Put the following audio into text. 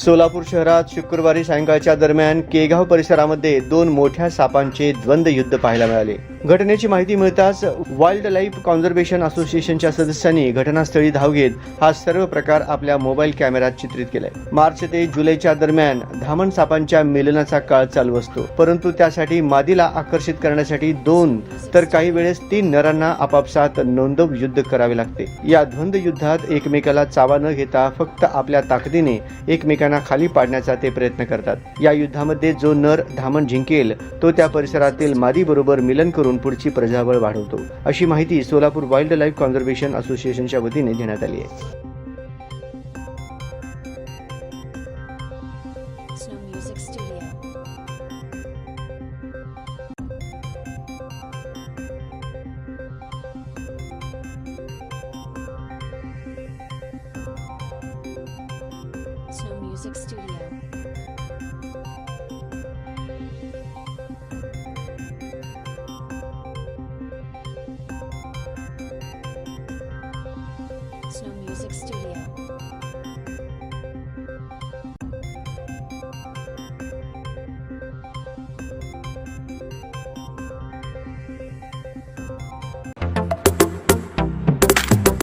सोलापूर शहरात शुक्रवारी सायंकाळच्या दरम्यान केगाव परिसरामध्ये दोन मोठ्या सापांचे द्वंद्व युद्ध पाहायला मिळाले. घटनेची माहिती मिळताच वाईल्ड लाईफ कॉन्झर्वेशन असोसिएशनच्या सदस्यांनी घटनास्थळी धाव घेत हा सर्व प्रकार आपल्या मोबाईल कॅमेऱ्यात चित्रित केलाय. मार्च ते जुलैच्या दरम्यान धामण सापांच्या मिलनाचा काळ चालू असतो. परंतु त्यासाठी मादीला आकर्षित करण्यासाठी दोन तर काही वेळेस तीन नरांना आपापसात नोंदव युद्ध करावे लागते. या ध्वंद युद्धात एकमेकाला चावा न घेता फक्त आपल्या ताकदीने एकमेकांना खाली पाडण्याचा ते प्रयत्न करतात. या युद्धामध्ये जो नर धामण जिंकेल तो त्या परिसरातील मादी बरोबर मिलन करून पुढची प्रजाबळ वाढवतो. अशी माहिती सोलापूर वाईल्ड लाईफ कॉन्झर्वेशन असोसिएशनच्या वतीने देण्यात आली आहे. Snow Music Studio. Music Studio.